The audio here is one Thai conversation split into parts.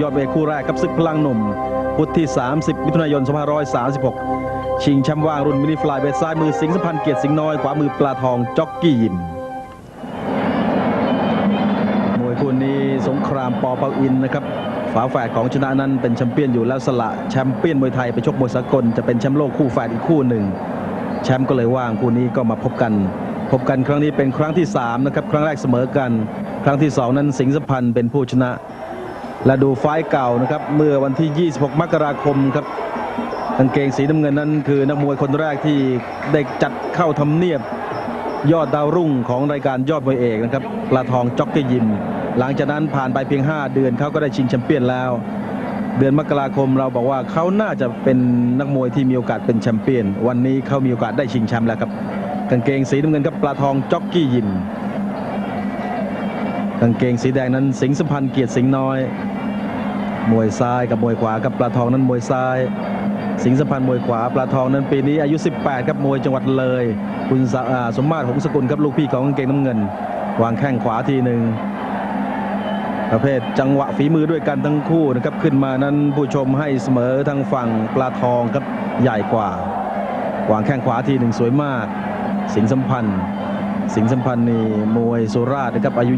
ยอดเวคู่แรกกับศึกพลังหนุ่มพุธที่ 30 มิถุนายน 2536 ชิงแชมป์ว่างรุ่นมินิฟลายเวทซ้ายมือสิงห์สัมพันธ์เกียรติสิงห์น้อย ขวามือปลาทองจ็อกกี้ยิมมวยคู่นี้สงครามปอเปาอินนะครับฝาแฝดของชนะนั้นเป็นแชมเปี้ยนอยู่แล้วสละแชมเปี้ยนมวยไทยไปชกมวยสากลจะเป็นแชมป์โลกคู่แฝดอีกคู่หนึ่งแชมป์ก็เลยว่างคู่นี้ก็มาพบกัน พบกันครั้งนี้เป็นครั้งที่3นะครับครั้งแรกเสมอกัน ครั้งที่ 2 นั้นสิงห์สัมพันธ์เป็นผู้ชนะ และดูไฟล์เก่านะครับ เมื่อวันที่ 26 มกราคมครับกางเกงสีน้ำเงินนั้นคือนักมวยคนแรกที่ได้จัดเข้าทำเนียบ ยอดดาวรุ่งของรายการยอดมวยเอกนะครับปลาทองจ็อกเกอร์ยิม หลังจากนั้นผ่านไปเพียง 5 เดือนเขาก็ได้ชิงแชมเปี้ยนแล้ว เดือนมกราคมเราบอกว่าเขาน่าจะเป็นนักมวยที่มีโอกาสเป็นแชมเปี้ยน วันนี้เขามีโอกาสได้ชิงแชมป์แล้วครับกางเกงสีน้ำเงินครับปลาทองจ็อกกี้ยิม กางเกงสีแดงนั้นสิงห์สัมพันธ์เกียรติสิงห์น้อย มวยซ้ายกับมวยขวากับปลาทองนั้นมวยซ้าย สิงห์สัมพันธ์มวยขวาปลาทองนั้นปีนี้อายุ 18 ครับมวยจังหวัดเลย คุณสสมมาตรหงสกุลครับลูกพี่ของกางเกงน้ำเงิน วางแข้งขวาทีหนึ่งประเภทจังหวะฝีมือด้วยกันทั้งคู่นะครับขึ้นมานั้นผู้ชมให้เสมอทางฝั่งปลาทองครับใหญ่กว่าวางแข้งขวาทีหนึ่งสวยมาก สิงสัมพันธ์ สิงห์สัมพันธ์นี่มวยสุราษฎร์นะครับอายุ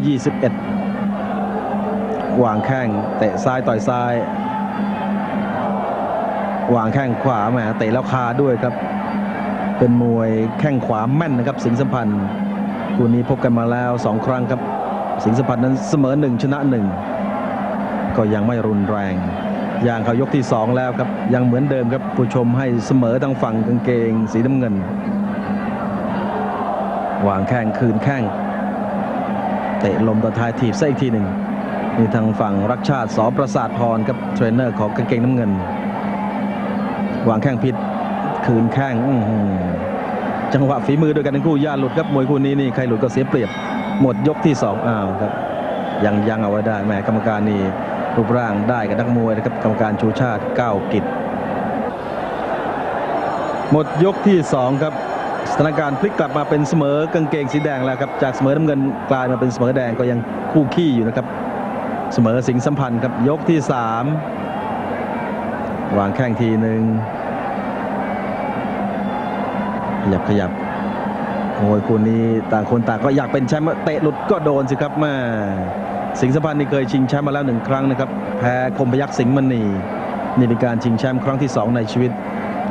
21 วางแข้งเตะซ้ายต่อยซ้าย วางแข้งขวาแหมเตะแล้วคาด้วยครับ เป็นมวยแข้งขวาแม่นนะครับ สิงห์สัมพันธ์คู่นี้พบกันมาแล้ว 2 ครั้งครับ สิงห์สัมพันธ์นั้นเสมอหนึ่งชนะหนึ่งก็ยังไม่รุนแรงอย่างเขายกที่ 2 แล้วครับ ยังเหมือนเดิมครับ ผู้ชมให้เสมอทางฝั่งกางเกง สีน้ำเงิน วางแข้งคืนแข้งเตะลมต่อท้ายถีบซะอีกทีหนึ่งนี่ทางฝั่งรักชาติสอประสาทพรครับเทรนเนอร์ของกางเกงน้ำเงิน วางแข้งผิดคืนแข้งจังหวะฝีมือด้วยกันทั้งคู่ย่าหลุดครับมวยคู่นี้นี่ใครหลุดก็เสียเปรียบ หมดยกที่สองอ้าวครับยังยังเอาไว้ได้แหมกรรมการนี่รูปร่างได้กับนักมวยนะครับกรรมการชูชาติก้าวกิจหมดยกที่สองครับ สถานการณ์พลิกกลับมาเป็นเสมอกางเกงสีแดงแล้วครับจากเสมอน้ำเงินกลายมาเป็นเสมอแดงก็ยังคู่ขี้อยู่นะครับ เสมอสิงสัมพันธ์ครับยกที่สามวางแข้งทีหนึ่งขยับขยับโอ้ยคู่นี้ต่างคนต่างก็อยากเป็นแชมป์เตะหลุดก็โดนสิครับแม่สิงสัมพันธ์นี่เคยชิงแชมป์มาแล้วหนึ่งครั้งนะครับ แพ้คมพยักษ์สิงห์มณีนี่เป็นการชิงแชมป์ครั้งที่สองในชีวิต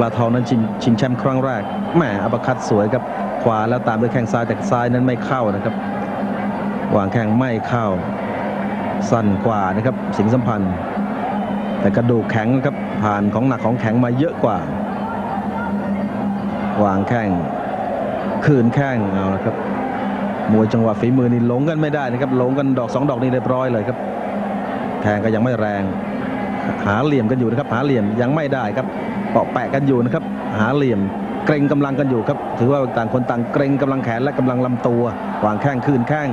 ลาทองนั้นชิงชิงแชมป์ครั้งแรกแหมอัปคัดสวยครับขวาแล้วตามด้วยแข้งซ้ายแต่ซ้ายนั้นไม่เข้านะครับวางแข้งไม่เข้า สั้นกว่านะครับ สิงสัมพันธ์ แต่กระดูกแข็งนะครับผ่านของหนักของแข็งมาเยอะกว่า วางแข้งคืนแข้งเอาละครับมวยจังหวะฝีมือนี่หลงกันไม่ได้นะครับหลงกันดอกสองดอกนี่เรียบร้อยเลยครับแทงก็ยังไม่แรง หาเหลี่ยมกันอยู่นะครับหาเหลี่ยมยังไม่ได้ครับ เปาะแปะกันอยู่นะครับ หาเหลี่ยมเกรงกำลังกันอยู่ครับ ถือว่าต่างคนต่างเกรงกำลังแขนและกำลังลำตัววางแข้งคืนแข้ง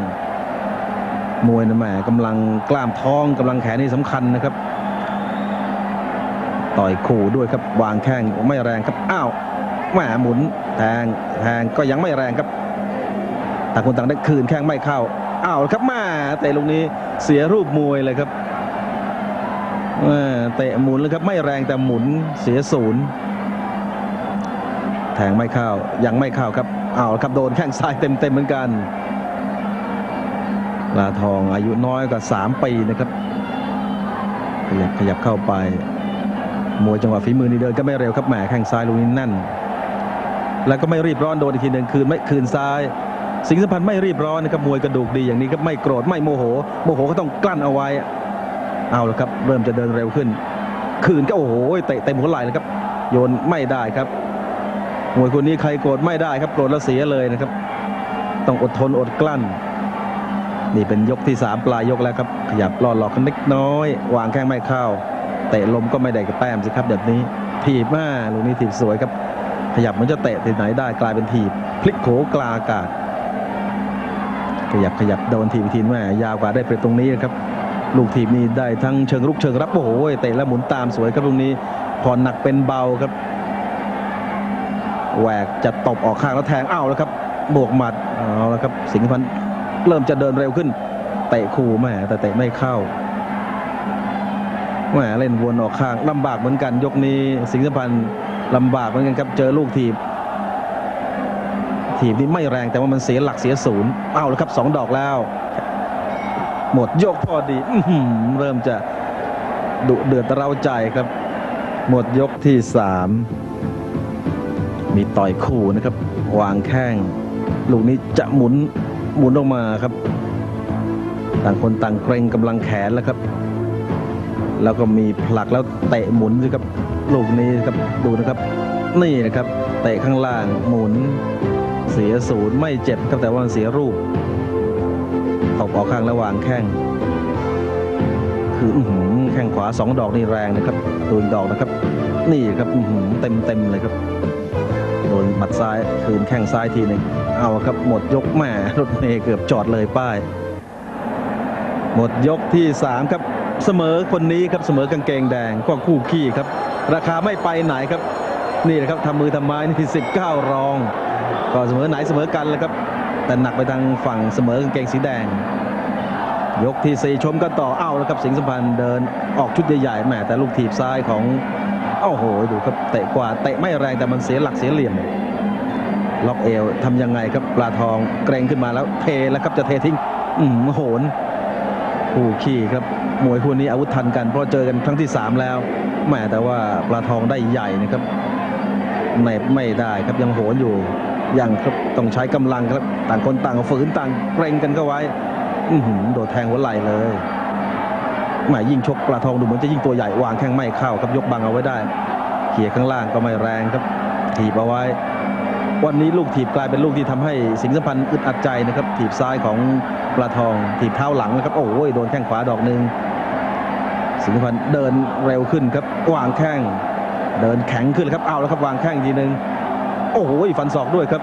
มวยนะแหมกำลังกล้ามท้องกำลังแขนนี่สำคัญนะครับ ต่อยขู่ด้วยครับวางแข้งไม่แรงครับอ้าวแหมหมุนแทงแทงก็ยังไม่แรงครับต่างคนต่างได้คืนแข้งไม่เข้าอ้าวครับแมาเตะลูกนี้เสียรูปมวยเลยครับ เตะหมุนเลยครับไม่แรงแต่หมุนเสียศูนย์แทงไม่เข้ายังไม่เข้าครับอ้าวครับโดนแข้งซ้ายเต็มๆเหมือนกันลาทองอายุน้อยกว่า 3 ปีนะครับ ขยับขยับเข้าไป มวยจังหวะฝีมือนี่เดินก็ไม่เร็วครับแหมแข้งซ้ายลูกนี้แน่น แล้วก็ไม่รีบร้อนโดนอีกทีหนึ่งคืนไม่คืนซ้าย สิงห์สัมพันธ์ไม่รีบร้อนนะครับมวยกระดูกดีอย่างนี้ครับไม่โกรธไม่โมโห โมโหก็ต้องกลั้นเอาไว้ เอาละครับ เริ่มจะเดินเร็วขึ้น คืนก็โอ้โหเตะเต็มหัวไหล่นะครับ โยนไม่ได้ครับมวยคนนี้ใครโกรธไม่ได้ครับโกรธแล้วเสียเลยนะครับ ต้องอดทนอดกลั้น นี่เป็นยกที่ 3 ปลายยกแล้วครับ ขยับล่อหลอกกันเล็กน้อย วางแข้งไม่เข้าเตะลมก็ไม่ได้กับแต้มสิครับแบบนี้ถีบมาลูกนี้ถีบสวยครับ ขยับมันจะเตะที่ไหนได้กลายเป็นถีบ พลิกโขกลาอากาศขยับขยับโดนถีบอีทีแม่ยาวกว่าได้เปรียบตรงนี้นะครับ ลูกถีบนี่ได้ทั้งเชิงรุกเชิงรับโอ้โหเตะแล้วหมุนตามสวยครับตรงนี้ผ่อนหนักเป็นเบาครับแหวกจะตบออกข้างแล้วแทงอ้าวแล้วครับบวกหมัดเอาแล้วครับสิงห์พันธ์เริ่มจะเดินเร็วขึ้นเตะคู่แม่แต่เตะไม่เข้าแหมเล่นวนออกข้างลำบากเหมือนกัน ยกนี้สิงห์พันธ์ลำบากเหมือนกันครับเจอลูกถีบถีบนี่ไม่แรงแต่ว่ามันเสียหลักเสียศูนย์เอาแล้วครับสองดอกแล้ว หมดยกพอดีอเริ่มจะดุเดือดเร้าใจครับ หมดยกที่สามมีต่อยคู่นะครับ วางแข้งลูกนี้จะหมุนหมุนออกมาครับ ต่างคนต่างเกรงกำลังแขนแล้วครับ แล้วก็มีผลักแล้วเตะหมุนสิครับ ลูกนี้ครับดูนะครับ นี่นะครับ เตะข้างล่างหมุน เสียศูนย์ไม่เจ็บครับแต่ว่าเสียรูป บออกข้างระหว่างแข้งคืออแข้งขวาสองดอกนี่แรงนะครับโดนดอกนะครับ นี่ครับหือเต็มเต็มเลยครับ โดนหมัดซ้ายคืนแข้งซ้ายทีหนึ่งเอาครับหมดยกแหม่รถเมย์เกือบจอดเลยป้าย หมดยกที่สามครับเสมอคนนี้ครับเสมอกางเกงแดงก็คู่ขี้ครับ ราคาไม่ไปไหนครับ นี่นะครับทำมือทำไม้นี่สิบเก้ารอง ก็เสมอไหนเสมอกันเลยครับ แต่หนักไปทางฝั่งเสมอกางเกงสีแดง ยกที่สี่ชมกันต่อเอ้าแล้วครับสิงห์สัมพันธ์เดินออกชุดใหญ่ๆแหมแต่ลูกถีบซ้ายของโอ้โหดูครับเตะกว่าเตะไม่แรงแต่มันเสียหลักเสียเหลี่ยมล็อกเอวทำยังไงครับปลาทองเกรงขึ้นมาแล้วเทแล้วครับจะเททิ้งอืมโหนคู่ขี้ครับมวยคู่นี้อาวุธทันกันเพราะเจอกันครั้งที่สามแล้วแหมแต่ว่าปลาทองได้ใหญ่นะครับไม่ไม่ได้ครับยังโหนอยู่ยังครับต้องใช้กำลังครับต่างคนต่างฝืนต่างเกรงกันเข้าไว้ อืโดดแทงหัวไหล่เลยหมายยิ่งชกปลาทองดูเหมือนจะยิ่งตัวใหญ่วางแข้งไม่เข้าครับยกบังเอาไว้ได้เขี่ยข้างล่างก็ไม่แรงครับถีบเอาไว้ วันนี้ลูกถีบกลายเป็นลูกที่ทำให้สิงห์สัมพันธ์อึดอัดใจนะครับถีบซ้ายของปลาทองถีบเท้าหลังนะครับโอ้ยโดนแข้งขวาดอกหนึ่งสิงห์สัมพันธ์เดินเร็วขึ้นครับวางแข้งเดินแข็งขึ้นครับเอาแล้วครับวางแข้งทีหนึ่งโอ้โหฟันศอกด้วยครับ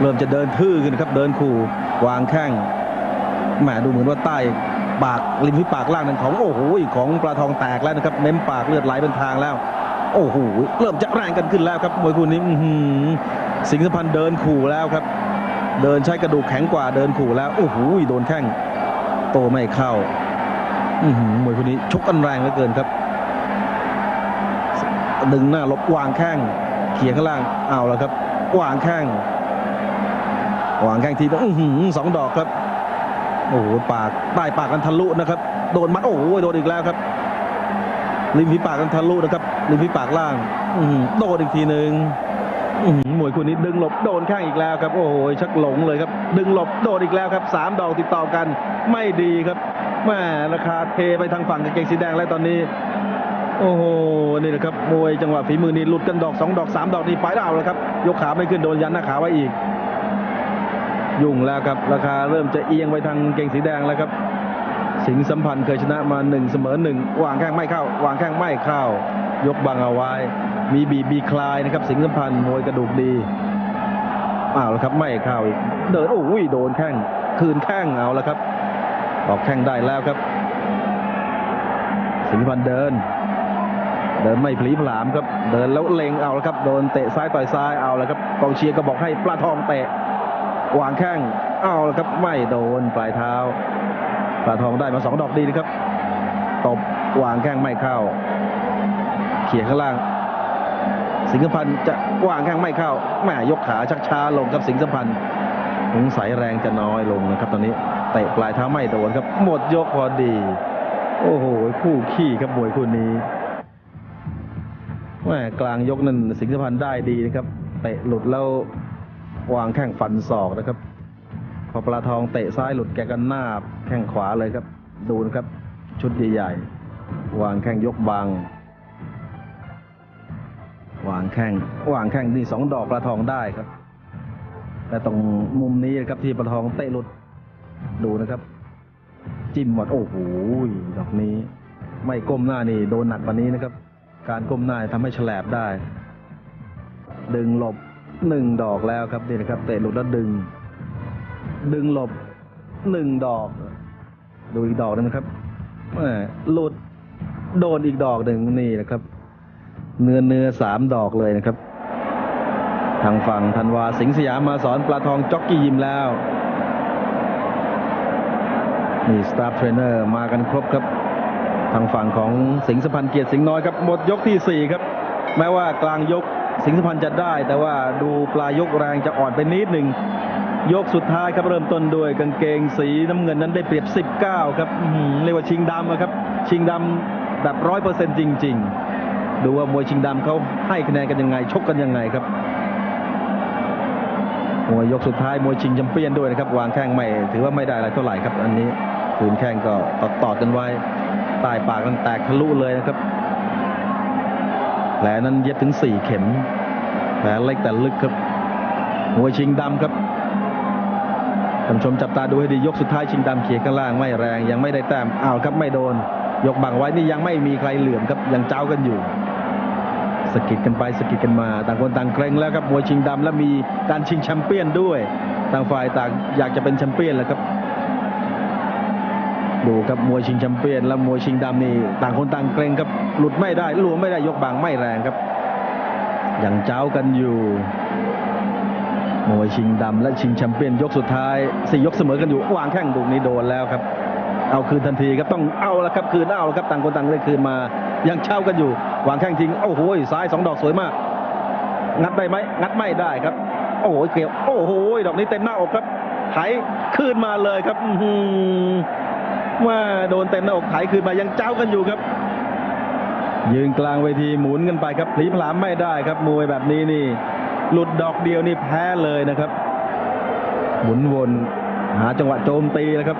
เริ่มจะเดินทื่อขึ้นครับเดินขู่วางแข้ง แหมดูเหมือนว่าใต้ปากริมที่ปากล่างนั้นของโอ้โหของปลาทองแตกแล้วนะครับเม้มปากเลือดไหลเป็นทางแล้ว โอ้โหเริ่มจะแรงกันขึ้นแล้วครับมวยคู่นี้หือสิงห์สัมพันธ์เดินขู่แล้วครับ เดินใช้กระดูกแข็งกว่าเดินขู่แล้วโอ้โหโดนแข้งโตไม่เข้าอือหือมวยคู่นี้ชกกันแรงเหลือเกินครับ ดึงหน้าลบวางแข้งเขี่ยข้างล่างเอาแล้วครับ วางแข้งวางแข้งทีต้องหือสองดอกครับ โอ้โหปากใต้ปากกันทะลุนะครับ โดนมัดโอ้โหโดนอีกแล้วครับริมฝีปากกันทะลุนะครับริมฝีปากล่าง อืโดนอีกทีหนึ่งอื้อหือมวยคู่นี้ดึงหลบโดนข้างอีกแล้วครับ โอ้โหชักหลงเลยครับ ดึงหลบโดนอีกแล้วครับสามดอกติดต่อกันไม่ดีครับแม่ราคาเทไปทางฝั่งกางเกงสีแดงแล้วตอนนี้ โอ้โหนี่นะครับมวยจังหวะฝีมือนี่หลุดกันดอกสองดอกสามดอกนี่ไปแล้วแล้วครับ ยกขาไม่ขึ้นโดนยันหน้าขาไว้อีก ยุ่งแล้วครับ ราคาเริ่มจะเอียงไปทางเก่งสีแดงแล้วครับ สิงห์สัมพันธ์เคยชนะมาหนึ่งเสมอหนึ่งวางแข้งไม่เข้าวางแข้งไม่เข้ายกบังเอาไว้ มีบีบีคลายนะครับ สิงห์สัมพันธ์มวยกระดูกดีอ้าวแล้วครับไม่เข้าอีกเดินโอ้ยโดนแข้งคืนแข้งเอาแล้วครับ ออกแข้งได้แล้วครับ สิงห์สัมพันธ์เดิน เดินไม่พลีผลามครับ เดินแล้วเล็งเอาแล้วครับ โดนเตะซ้ายต่อยซ้ายเอาแล้วครับกองเชียร์ก็บอกให้ปลาทองเตะ วางแข้งเอาล้วครับไม่โดนปลายเท้าปลาทองได้มาสองดอกดีนะครับตบวางแข้งไม่เข้า เขี่ยข้างล่าง สิงห์สพันธ์จะวางแข้งไม่เข้าแม่ยกขาชักช้าลงครับสิงห์สพันธ์สงสัยแรงจะน้อยลงนะครับ ตอนนี้เตะปลายเท้าไม่โดนครับ หมดยกพอดี โอ้โหคู่ขี้ครับมวยคู่นี้แม่กลางยกนั้นสิงห์สพันธ์ได้ดีนะครับเตะหลุดแล้ว วางแข้งฟันศอกนะครับ พอปลาทองเตะซ้ายหลุดแกก็หน้าแข้งขวาเลยครับ ดูนะครับ ชุดใหญ่ๆ วางแข้งยกบัง วางแข้งวางแข้งนี่สองดอกปลาทองได้ครับ แต่ตรงมุมนี้นะครับที่ปลาทองเตะหลุดดูนะครับ จิ้มหมดโอ้โหดอกนี้ ไม่ก้มหน้านี่โดนหนักกว่านี้นะครับ การก้มหน้าทำให้ฉลบได้ ดึงหลบ หนึ่งดอกแล้วครับนี่นะครับเตะหลุดแล้วดึง ดึงหลบหนึ่งดอก ดูอีกดอกหนึงนะครับหม่หลุดโดนอีกดอกหนึ่งนี่นะครับ เนื้อเนื้อสามดอกเลยนะครับ ทางฝั่งธันวาสิงสยามมาสอนปลาทองจ็อกกี้ยิมแล้ว นี่สตาฟเทรนเนอร์มากันครบครับ ทางฝั่งของสิงสพันเกียรติสิงน้อยครับ หมดยกที่4ครับ แม้ว่ากลางยก สิงห์สพันธ์จะได้ แต่ว่าดูปลายยกแรงจะอ่อนไปนิดหนึ่งยกสุดท้ายครับเริ่มต้นด้วยกางเกงสีน้ำเงินนั้นได้เปรียบ 19 ครับเรียกว่าชิงดำอะครับ ชิงดำแบบร้อยเปอร์เซ็นต์จริง ๆ ดูว่ามวยชิงดำเขาให้คะแนนกันยังไง ชกกันยังไงครับมวยยกสุดท้ายมวยชิงแชมเปี้ยนด้วยนะครับ วางแข้งไม่ ถือว่าไม่ได้อะไรเท่าไหร่ครับ อันนี้คืนแข้งก็ตอดตอดกันไว้ใต้ปากกันแตกทะลุเลยนะครับ แผลนั้นเย็บถึง 4 เข็ม แผลเล็กแต่ลึกครับมวยชิงดำครับท่านชมจับตาดูให้ดียกสุดท้ายชิงดำเขียข้างล่างไม่แรงยังไม่ได้แต้มอ้าวครับไม่โดน ยกบังไว้นี่ยังไม่มีใครเหลื่อมครับยังเจ้ากันอยู่สกิดกันไปสกิดกันมา ต่างคนต่างเกรงแล้วครับมวยชิงดำและมีการชิงแชมเปี้ยนด้วยต่างฝ่ายต่างอยากจะเป็นแชมเปี้ยนแล้วครับดูครับมวยชิงแชมเปี้ยนและมวยชิงดำนี่ต่างคนต่างเกรงครับ หลุดไม่ได้หลวมไม่ได้ยกบางไม่แรงครับยังเจ้ากันอยู่มวยชิงดำและชิงแชมเปี้ยนยกสุดท้ายสี่ยกเสมอกันอยู่วางแข้งดุกนี้โดนแล้วครับ เอาคืนทันทีครับต้องเอาแล้วครับคืนเอาแล้วครับต่างคนต่างได้คืนมายังเช่ากันอยู่ วางแข้งทิ้งโอ้โหซ้ายสองดอกสวยมาก งัดได้ไหมงัดไม่ได้ครับ โอ้โหเกี่ยวโอ้โหดอกนี้เต็มหน้าอกครับไถคืนมาเลยครับว่าโดนเต็มหน้าอกไถคืนมายังเจ้ากันอยู่ครับ ยืนกลางเวทีหมุนกันไปครับพลีพลามไม่ได้ครับมวยแบบนี้นี่ หลุดดอกเดียวนี่แพ้เลยนะครับ หมุนวนหาจังหวะโจมตีนะครับ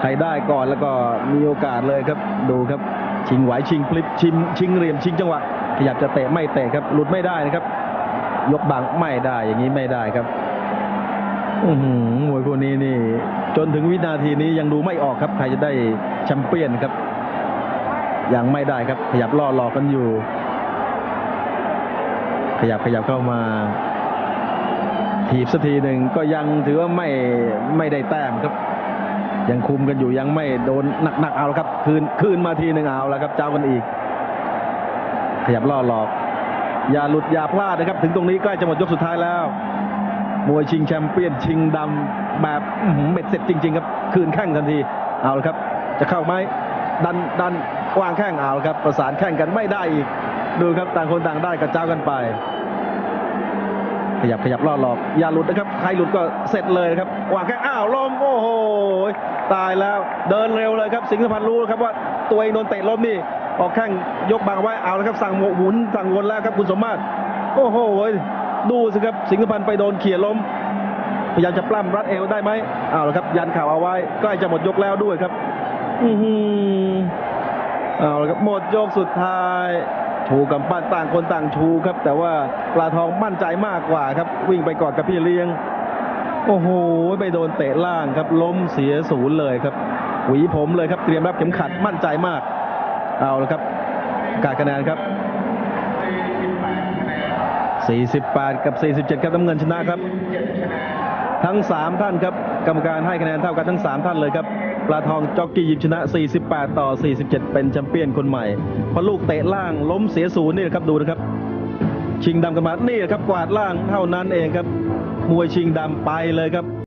ใครได้ก่อนแล้วก็มีโอกาสเลยครับ ดูครับ ชิงไหวชิงพลิปชิงชิงเหลี่ยมชิงจังหวะขยับจะเตะไม่เตะครับหลุดไม่ได้นะครับ ยกบังไม่ได้อย่างนี้ไม่ได้ครับอือหือมวยพวกนี้นี่ จนถึงวินาทีนี้ยังดูไม่ออกครับ ใครจะได้แชมเปี้ยนครับ ยังไม่ได้ครับ ขยับล่อหลอกกันอยู่ ขยับขยับเข้ามา ถีบสักทีหนึ่งก็ยังถือว่าไม่ไม่ได้แต้มครับ ยังคุมกันอยู่ยังไม่โดนหนักๆเอาแล้วครับ คืนคืนมาทีหนึ่งเอาแล้วครับ เจ้ากันอีก ขยับล่อหลอก อย่าหลุดอย่าพลาดนะครับ ถึงตรงนี้ใกล้จะหมดยกสุดท้ายแล้วมวยชิงแชมเปี้ยนชิงดำแบบเบ็ดเสร็จจริง ๆ ครับ คืนแข้งทันที เอาละครับ จะเข้าไหมดันดัน วางแข้งเอาครับ ประสานแข้งกันไม่ได้อีก ดูครับต่างคนต่างได้กระเจ้ากันไป ขยับขยับล่อหลอกอย่าหลุดนะครับ ใครหลุดก็เสร็จเลยนะครับวางแข้งอ้าวล้มโอ้โหตายแล้วเดินเร็วเลยครับ สิงห์สพันธ์รู้ครับว่าตัวเองโดนเตะล้มนี่ออกแข้งยกบังไว้เอาแล้วครับสั่งหมุนสั่งวนแล้วครับคุณสมมาตรโอ้โหดูสิครับสิงห์สพันธ์ไปโดนเขี่ยล้มพยายามจะปล้ำรัดเอวได้ไหมเอาละครับ ยันข่าเอาไว้ใกล้จะหมดยกแล้วด้วยครับ อือ เอาละครับหมดยกสุดท้าย ชูกำปั้นต่างคนต่างชูครับ แต่ว่าปลาทองมั่นใจมากกว่าครับ วิ่งไปกอนกับพี่เลี้ยง โอ้โหไปโดนเตะล่างครับ ล้มเสียศูนย์เลยครับ หวีผมเลยครับเตรียมรับเข็มขัดมั่นใจมาก เอาละครับกาดคะแนนครับ 48 กับ 47 ครับน้ำเงินชนะครับ ทั้ง 3 ท่านครับ กรรมการให้คะแนนเท่ากันทั้ง 3 ท่านเลยครับ ปลาทองจ็อกกี้ยิมชนะ 48 ต่อ 47 เป็นแชมเปี้ยนคนใหม่พระลูกเตะล่างล้มเสียศูนย์นี่นะครับดูนะครับ ชิงดำกันมานี่แหละครับกวาดล่างเท่านั้นเองครับ มวยชิงดำไปเลยครับ